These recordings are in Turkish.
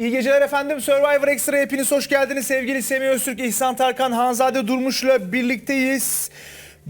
İyi geceler efendim. Survivor Extra hepiniz hoş geldiniz. Sevgili Semih Öztürk, İhsan Tarkan, Hanzade Durmuş'la birlikteyiz.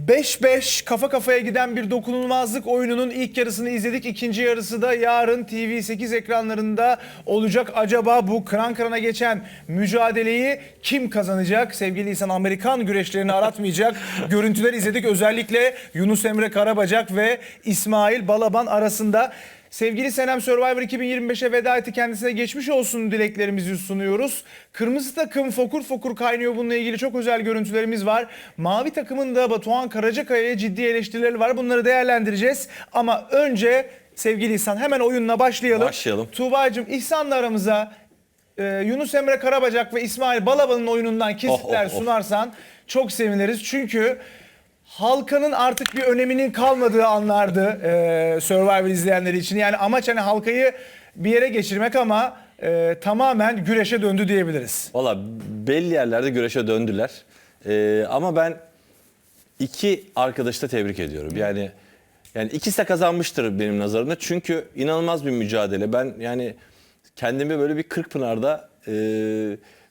5-5 kafa kafaya giden bir dokunulmazlık oyununun ilk yarısını izledik. İkinci yarısı da yarın TV8 ekranlarında olacak. Acaba bu kıran kırana geçen mücadeleyi kim kazanacak? Sevgili İhsan Amerikan güreşlerini aratmayacak. Görüntüler izledik. Özellikle Yunus Emre Karabacak ve İsmail Balaban arasında. Sevgili Senem Survivor 2025'e veda etti. Kendisine geçmiş olsun dileklerimizi sunuyoruz. Kırmızı takım fokur fokur kaynıyor. Bununla ilgili çok özel görüntülerimiz var. Mavi takımın da Batuhan Karacakaya'ya ciddi eleştirileri var. Bunları değerlendireceğiz. Ama önce sevgili İhsan hemen oyunla başlayalım. Başlayalım. Tuğba'cığım İhsan'la aramıza e, Yunus Emre Karabacak ve İsmail Balaban'ın oyunundan kesitler Oh, oh, oh. sunarsan çok seviniriz. Çünkü halkanın artık bir öneminin kalmadığı anlardı e, Survivor izleyenleri için. Yani amaç hani halkayı bir yere geçirmek ama e, tamamen güreşe döndü diyebiliriz. Valla belli yerlerde güreşe döndüler. Ee, ama ben iki arkadaşı da tebrik ediyorum. Yani yani ikisi de kazanmıştır benim nazarımda. Çünkü inanılmaz bir mücadele. Ben yani kendimi böyle bir Kırkpınar'da e,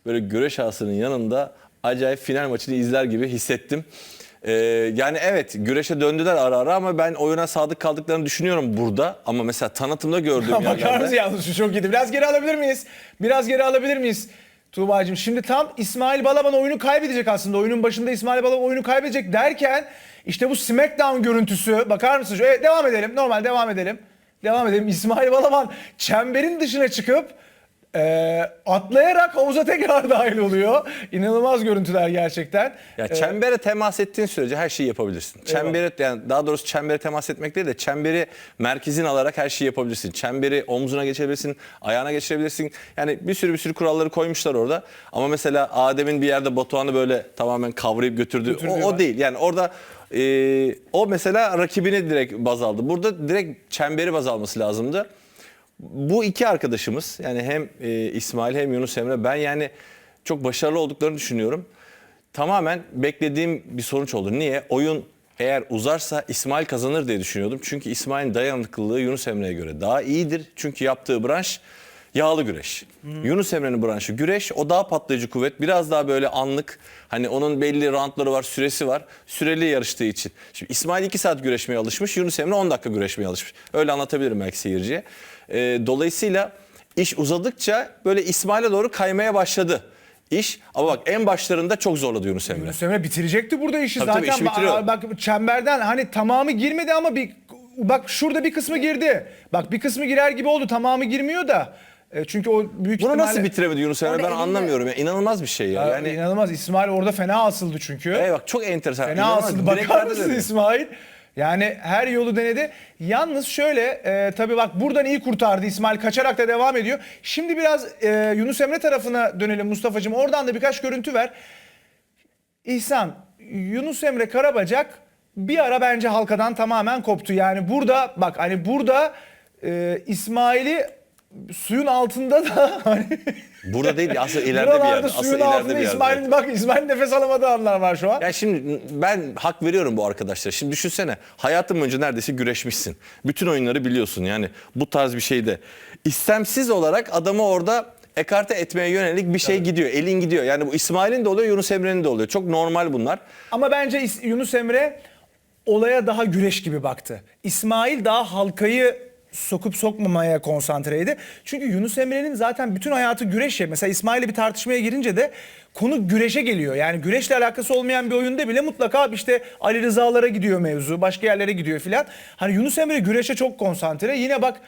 böyle güreş ağasının yanında acayip final maçını izler gibi hissettim. Ee, yani evet güreşe döndüler ara ara ama ben oyuna sadık kaldıklarını düşünüyorum burada. Ama mesela tanıtımda gördüğüm Bakar yerlerde... mısın yalnız şu çok iyiydi. Biraz geri alabilir miyiz? Biraz geri alabilir miyiz? Tuğba'cığım şimdi tam İsmail Balaban oyunu kaybedecek aslında. Oyunun başında İsmail Balaban oyunu kaybedecek derken işte bu Smackdown görüntüsü bakar mısın? Evet devam edelim. Normal devam edelim. Devam edelim. İsmail Balaban çemberin dışına çıkıp eee, atlayarak havuza tekrar dahil oluyor. İnanılmaz görüntüler gerçekten. Ya çembere temas ettiğin sürece her şeyi yapabilirsin. Çembere yani daha doğrusu çembere temas etmek değil de çemberi merkezin alarak her şeyi yapabilirsin. Çemberi omzuna geçirebilirsin, ayağına geçirebilirsin. Yani bir sürü bir sürü kuralları koymuşlar orada. Ama mesela Adem'in bir yerde Batuhan'ı böyle tamamen kavrayıp Götürdüğü o, o değil. Yani orada e, o mesela rakibini direkt baz aldı. Burada direkt çemberi baz alması lazımdı. Bu iki arkadaşımız yani hem e, İsmail hem Yunus Emre ben yani çok başarılı olduklarını düşünüyorum. Tamamen beklediğim bir sonuç oldu. Niye? Oyun eğer uzarsa İsmail kazanır diye düşünüyordum. Çünkü İsmail'in dayanıklılığı Yunus Emre'ye göre daha iyidir. Çünkü yaptığı branş yağlı güreş. Yunus Emre'nin branşı güreş. O daha patlayıcı kuvvet. Biraz daha böyle anlık. Hani onun belli roundları var, süresi var. Süreli yarıştığı için. Şimdi İsmail 2 saat güreşmeye alışmış. Yunus Emre 10 dakika güreşmeye alışmış. Öyle anlatabilirim belki seyirciye. Ee, dolayısıyla iş uzadıkça böyle İsmail'e doğru kaymaya başladı. İş ama bak en başlarında çok zorladı Yunus Emre. Yunus Emre bitirecekti burada işi Tabii zaten. tabii, işi bitiriyor. Bak çemberden hani tamamı girmedi ama bir bak şurada bir kısmı girdi. Bak bir kısmı girer gibi oldu. Tamamı girmiyor da. E, çünkü o büyük Bunu ihtimalle... nasıl bitiremedi Yunus Emre ben elinde- anlamıyorum. Ya. İnanılmaz bir şey ya. Ya, Yani inanılmaz. İsmail orada fena asıldı çünkü. Evet bak çok enteresan. Fena İnanılmaz. asıldı. Bakar mısın İsmail? Yani her yolu denedi. Yalnız şöyle e, tabii bak buradan iyi kurtardı İsmail. Kaçarak da devam ediyor. Şimdi biraz e, Yunus Emre tarafına dönelim Mustafa'cığım. Oradan da birkaç görüntü ver. İhsan, Yunus Emre Karabacak bir ara bence halkadan tamamen koptu. Yani burada bak hani burada e, İsmail'i suyun altında da hani Burada değil aslında ileride bir buralarda yerde. Aslında suyun ileride altında bir yerde. İsmail'in bak İsmail nefes alamadığı anlar var şu an. Ya şimdi ben hak veriyorum bu arkadaşlara. Şimdi düşünsene hayatın boyunca neredeyse güreşmişsin. Bütün oyunları biliyorsun yani bu tarz bir şeyde. istemsiz olarak adamı orada ekarte etmeye yönelik bir şey gidiyor. Elin gidiyor. Yani bu İsmail'in de oluyor Yunus Emre'nin de oluyor. Çok normal bunlar. Ama bence İs- Yunus Emre olaya daha güreş gibi baktı. İsmail daha halkayı sokup sokmamaya konsantreydi. Çünkü Yunus Emre'nin zaten bütün hayatı güreş ya. Mesela İsmail'le bir tartışmaya girince de konu güreşe geliyor. Yani güreşle alakası olmayan bir oyunda bile mutlaka işte Ali Rıza'lara gidiyor mevzu, başka yerlere gidiyor filan. Hani Yunus Emre güreşe çok konsantre. Yine bak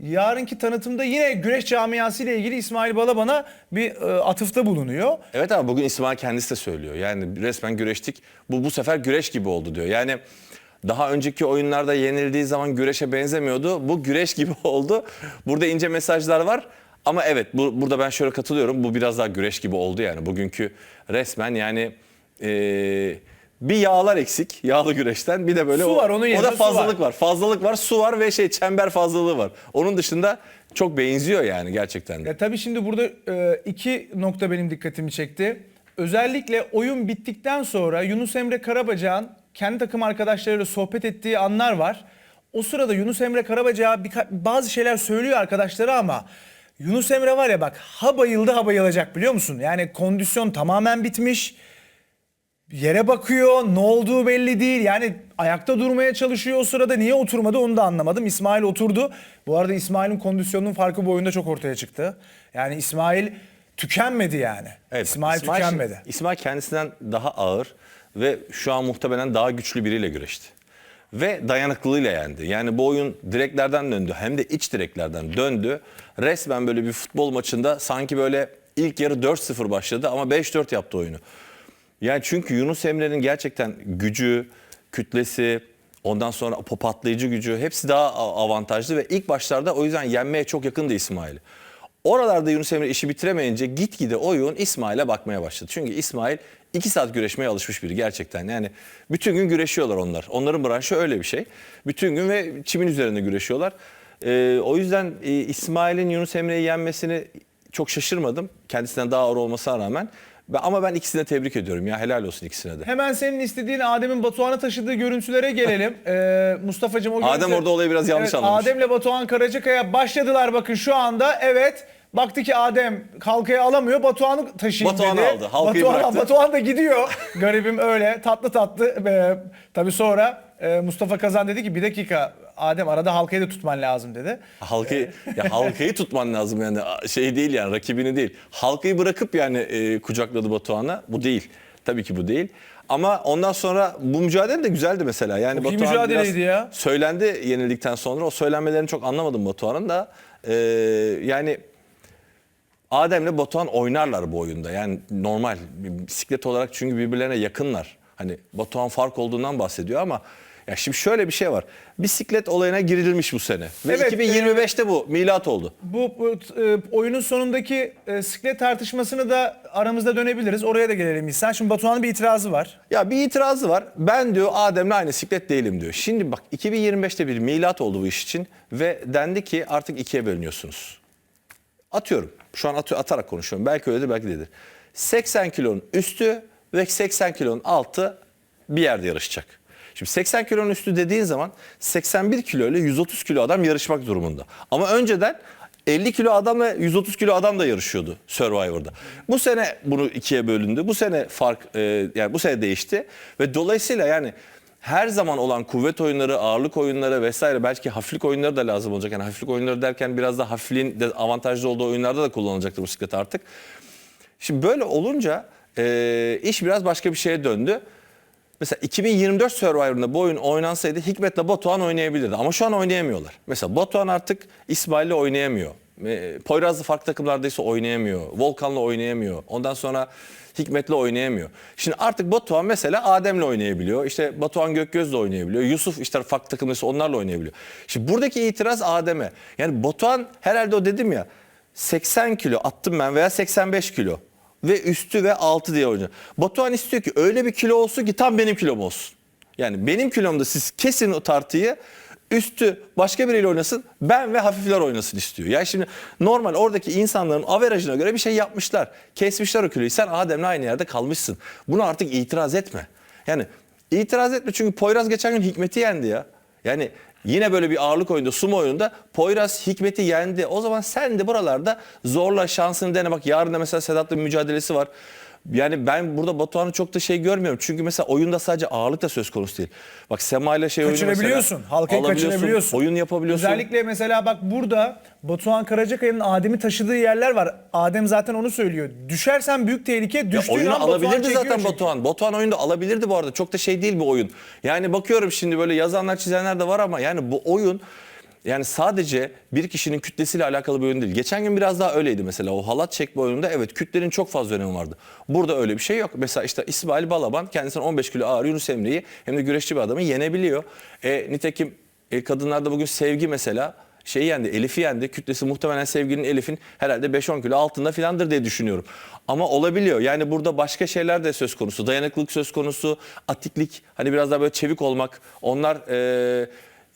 yarınki tanıtımda yine güreş camiası ile ilgili İsmail Balaban'a bir e, atıfta bulunuyor. Evet abi bugün İsmail kendisi de söylüyor. Yani resmen güreştik. Bu bu sefer güreş gibi oldu diyor. Yani daha önceki oyunlarda yenildiği zaman güreşe benzemiyordu. Bu güreş gibi oldu. Burada ince mesajlar var. Ama evet bu, burada ben şöyle katılıyorum. Bu biraz daha güreş gibi oldu yani. Bugünkü resmen yani eee, bir yağlar eksik yağlı güreşten. Bir de böyle Su o, var, onun o da su fazlalık var. var. Fazlalık var, su var ve şey çember fazlalığı var. Onun dışında çok benziyor yani gerçekten. de. Ya tabii şimdi burada e, iki nokta benim dikkatimi çekti. Özellikle oyun bittikten sonra Yunus Emre Karabacak'ın kendi takım arkadaşlarıyla sohbet ettiği anlar var. O sırada Yunus Emre Karabacak'a bazı şeyler söylüyor arkadaşları ama Yunus Emre var ya bak ha bayıldı ha bayılacak biliyor musun? Yani kondisyon tamamen bitmiş. Yere bakıyor ne olduğu belli değil. Yani ayakta durmaya çalışıyor o sırada. Niye oturmadı onu da anlamadım. İsmail oturdu. Bu arada İsmail'in kondisyonunun farkı bu oyunda çok ortaya çıktı. Yani İsmail tükenmedi yani. İsmail, tükenmedi. şimdi- İsmail kendisinden daha ağır ve şu an muhtemelen daha güçlü biriyle güreşti. Ve dayanıklılığıyla yendi. Yani bu oyun direklerden döndü hem de iç direklerden döndü. Resmen böyle bir futbol maçında sanki böyle ilk yarı 4-0 başladı ama 5-4 yaptı oyunu. Yani çünkü Yunus Emre'nin gerçekten gücü, kütlesi, ondan sonra patlayıcı gücü hepsi daha avantajlı ve ilk başlarda o yüzden yenmeye çok yakındı İsmail. Oralarda Yunus Emre işi bitiremeyince gitgide oyun İsmail'e bakmaya başladı. Çünkü İsmail iki saat güreşmeye alışmış biri gerçekten. Yani bütün gün güreşiyorlar onlar. Onların branşı öyle bir şey. Bütün gün ve çimin üzerinde güreşiyorlar. Ee, o yüzden e, İsmail'in Yunus Emre'yi yenmesini çok şaşırmadım. Kendisinden daha ağır olmasına rağmen. Ama ben ikisini de tebrik ediyorum ya helal olsun ikisine de. Hemen senin istediğin Adem'in Batuhan'a taşıdığı görüntülere gelelim. Ee, Mustafa'cığım o Adem görüntü- orada olayı biraz yanlış evet, anlamış. Adem'le Batuhan Karacakaya başladılar bakın şu anda. Evet. Baktı ki Adem halkayı alamıyor. Batuhan'ı taşıyayım Batuhan dedi. aldı, halkayı Batuhan, bıraktı. Batuhan da gidiyor. Garibim öyle tatlı tatlı. Ee, tabii sonra e, Mustafa Kazan dedi ki bir dakika Adem arada halkayı da tutman lazım dedi. Halkayı ya halkayı tutman lazım yani şey değil yani rakibini değil. Halkayı bırakıp yani e, kucakladı Batuhan'a. Bu değil. Tabii ki bu değil. Ama ondan sonra bu mücadele de güzeldi mesela. Yani Çok iyi Batuhan mücadeleydi biraz ya. söylendi yenildikten sonra. O söylenmelerini çok anlamadım Batuhan'ın da. E, yani Adem'le Batuhan oynarlar bu oyunda. Yani normal bisiklet olarak çünkü birbirlerine yakınlar. Hani Batuhan fark olduğundan bahsediyor ama ya şimdi şöyle bir şey var. Bisiklet olayına girilmiş bu sene. Ve Evet, 2025'te bu milat oldu. Bu, bu, e, oyunun sonundaki e, siklet tartışmasını da aramızda dönebiliriz. Oraya da gelelim İhsan. Şimdi Batuhan'ın bir itirazı var. Ya bir itirazı var. Ben diyor Adem'le aynı siklet değilim diyor. Şimdi bak 2025'te bir milat oldu bu iş için ve dendi ki artık ikiye bölünüyorsunuz. Atıyorum. Şu an atıyor, atarak konuşuyorum. Belki öyledir belki değildir. 80 kilonun üstü ve 80 kilonun altı bir yerde yarışacak. Şimdi 80 kilonun üstü dediğin zaman 81 kilo ile 130 kilo adam yarışmak durumunda. Ama önceden 50 kilo adam ve 130 kilo adam da yarışıyordu Survivor'da. Bu sene bunu ikiye bölündü. Bu sene fark e, yani bu sene değişti ve dolayısıyla yani her zaman olan kuvvet oyunları, ağırlık oyunları vesaire belki hafiflik oyunları da lazım olacak. Yani hafiflik oyunları derken biraz da hafifliğin de avantajlı olduğu oyunlarda da kullanacaktır bisiklet artık. Şimdi böyle olunca e, iş biraz başka bir şeye döndü. Mesela 2024 Survivor'ında bu oyun oynansaydı Hikmet'le Batuhan oynayabilirdi. Ama şu an oynayamıyorlar. Mesela Batuhan artık İsmail'le oynayamıyor. Poyrazlı farklı takımlardaysa oynayamıyor. Volkan'la oynayamıyor. Ondan sonra Hikmet'le oynayamıyor. Şimdi artık Batuhan mesela Adem'le oynayabiliyor. İşte Batuhan Gökgöz'le oynayabiliyor. Yusuf işte farklı takımdaysa onlarla oynayabiliyor. Şimdi buradaki itiraz Adem'e. Yani Batuhan herhalde o dedim ya 80 kilo attım ben veya 85 kilo ve üstü ve altı diye oynuyor. Batuhan istiyor ki öyle bir kilo olsun ki tam benim kilom olsun. Yani benim kilomda siz kesin o tartıyı üstü başka biriyle oynasın ben ve hafifler oynasın istiyor. Yani şimdi normal oradaki insanların averajına göre bir şey yapmışlar. Kesmişler o kiloyu. Sen Adem'le aynı yerde kalmışsın. Bunu artık itiraz etme. Yani itiraz etme çünkü Poyraz geçen gün Hikmet'i yendi ya. Yani yine böyle bir ağırlık oyunda, sumo oyununda Poyraz Hikmet'i yendi. O zaman sen de buralarda zorla şansını dene. Bak yarın da mesela Sedat'la mücadelesi var. Yani ben burada Batuhan'ı çok da şey görmüyorum. Çünkü mesela oyunda sadece ağırlık da söz konusu değil. Bak Sema ile şey oyunu mesela Kaçırabiliyorsun. Halkayı alabiliyorsun, kaçırabiliyorsun. Oyun yapabiliyorsun. Özellikle mesela bak burada Batuhan Karacakaya'nın Adem'i taşıdığı yerler var. Adem zaten onu söylüyor. Düşersen büyük tehlike. Ya Düştüğün oyunu an Batuhan alabilirdi çekiyor zaten çünkü. Batuhan. Batuhan oyunda alabilirdi bu arada. Çok da şey değil bu oyun. Yani bakıyorum şimdi böyle yazanlar çizenler de var ama yani bu oyun yani sadece bir kişinin kütlesiyle alakalı bir oyun değil. Geçen gün biraz daha öyleydi mesela. O halat çekme oyununda evet kütlenin çok fazla önemi vardı. Burada öyle bir şey yok. Mesela işte İsmail Balaban kendisinden 15 kilo ağır Yunus Emre'yi hem de güreşçi bir adamı yenebiliyor. E, nitekim e, kadınlarda bugün sevgi mesela şey yendi, Elif'i yendi. Kütlesi muhtemelen sevginin Elif'in herhalde 5-10 kilo altında filandır diye düşünüyorum. Ama olabiliyor. Yani burada başka şeyler de söz konusu. Dayanıklılık söz konusu, atiklik, hani biraz daha böyle çevik olmak. Onlar e,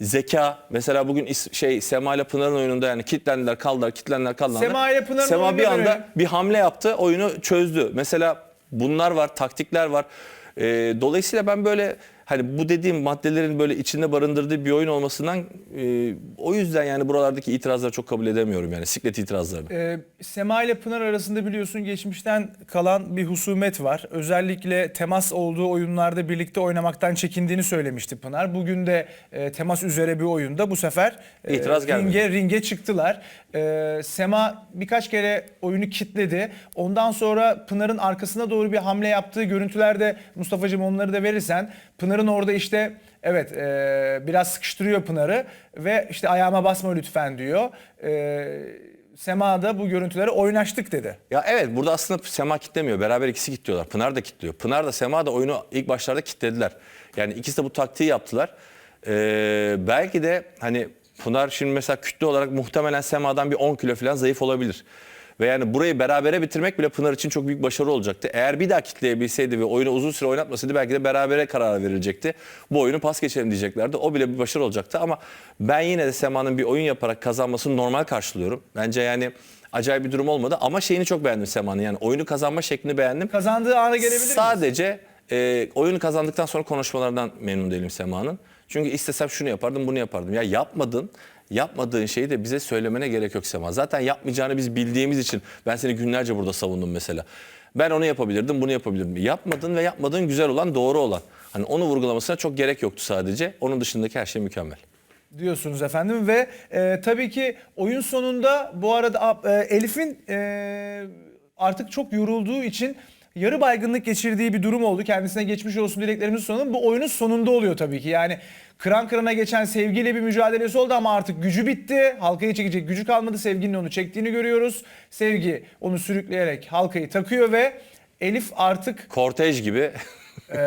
zeka. Mesela bugün is- şey Sema ile Pınar'ın oyununda yani kitlendiler, kaldılar, kitlendiler, kaldılar. Sema ile Pınar'ın Sema bir anda dönelim. bir hamle yaptı, oyunu çözdü. Mesela bunlar var, taktikler var. E, dolayısıyla ben böyle hani bu dediğim maddelerin böyle içinde barındırdığı bir oyun olmasından e, o yüzden yani buralardaki itirazları çok kabul edemiyorum yani siklet itirazlarını. Ee, Sema ile Pınar arasında biliyorsun geçmişten kalan bir husumet var. Özellikle temas olduğu oyunlarda birlikte oynamaktan çekindiğini söylemişti Pınar. Bugün de e, temas üzere bir oyunda bu sefer e, İtiraz gelmedi. ringe, ringe çıktılar. Ee, Sema birkaç kere oyunu kitledi. Ondan sonra Pınar'ın arkasına doğru bir hamle yaptığı görüntülerde Mustafa'cığım onları da verirsen Pınar'ın orada işte evet e, biraz sıkıştırıyor Pınar'ı ve işte ayağıma basma lütfen diyor. Ee, Sema da bu görüntülere oynaştık dedi. Ya evet burada aslında Sema kitlemiyor. Beraber ikisi kitliyorlar. Pınar da kitliyor. Pınar da Sema da oyunu ilk başlarda kitlediler. Yani ikisi de bu taktiği yaptılar. Ee, belki de hani Pınar şimdi mesela kütle olarak muhtemelen Sema'dan bir 10 kilo falan zayıf olabilir. Ve yani burayı berabere bitirmek bile Pınar için çok büyük başarı olacaktı. Eğer bir daha kitleyebilseydi ve oyunu uzun süre oynatmasaydı belki de berabere karar verilecekti. Bu oyunu pas geçelim diyeceklerdi. O bile bir başarı olacaktı ama ben yine de Sema'nın bir oyun yaparak kazanmasını normal karşılıyorum. Bence yani acayip bir durum olmadı ama şeyini çok beğendim Sema'nın. Yani oyunu kazanma şeklini beğendim. Kazandığı ana gelebilir miyiz? Sadece e, oyunu kazandıktan sonra konuşmalardan memnun değilim Sema'nın. Çünkü istesem şunu yapardım, bunu yapardım. Ya yapmadın, yapmadığın şeyi de bize söylemene gerek yok Sema. Zaten yapmayacağını biz bildiğimiz için ben seni günlerce burada savundum mesela. Ben onu yapabilirdim, bunu yapabilirdim. Yapmadın ve yapmadığın güzel olan, doğru olan. Hani onu vurgulamasına çok gerek yoktu sadece. Onun dışındaki her şey mükemmel. diyorsunuz efendim ve e, tabii ki oyun sonunda bu arada e, Elif'in e, artık çok yorulduğu için yarı baygınlık geçirdiği bir durum oldu. Kendisine geçmiş olsun dileklerimizi sunalım. Bu oyunun sonunda oluyor tabii ki. Yani kıran kırana geçen sevgiyle bir mücadelesi oldu ama artık gücü bitti. Halkayı çekecek gücü kalmadı. Sevginin onu çektiğini görüyoruz. Sevgi onu sürükleyerek halkayı takıyor ve Elif artık Kortej gibi e,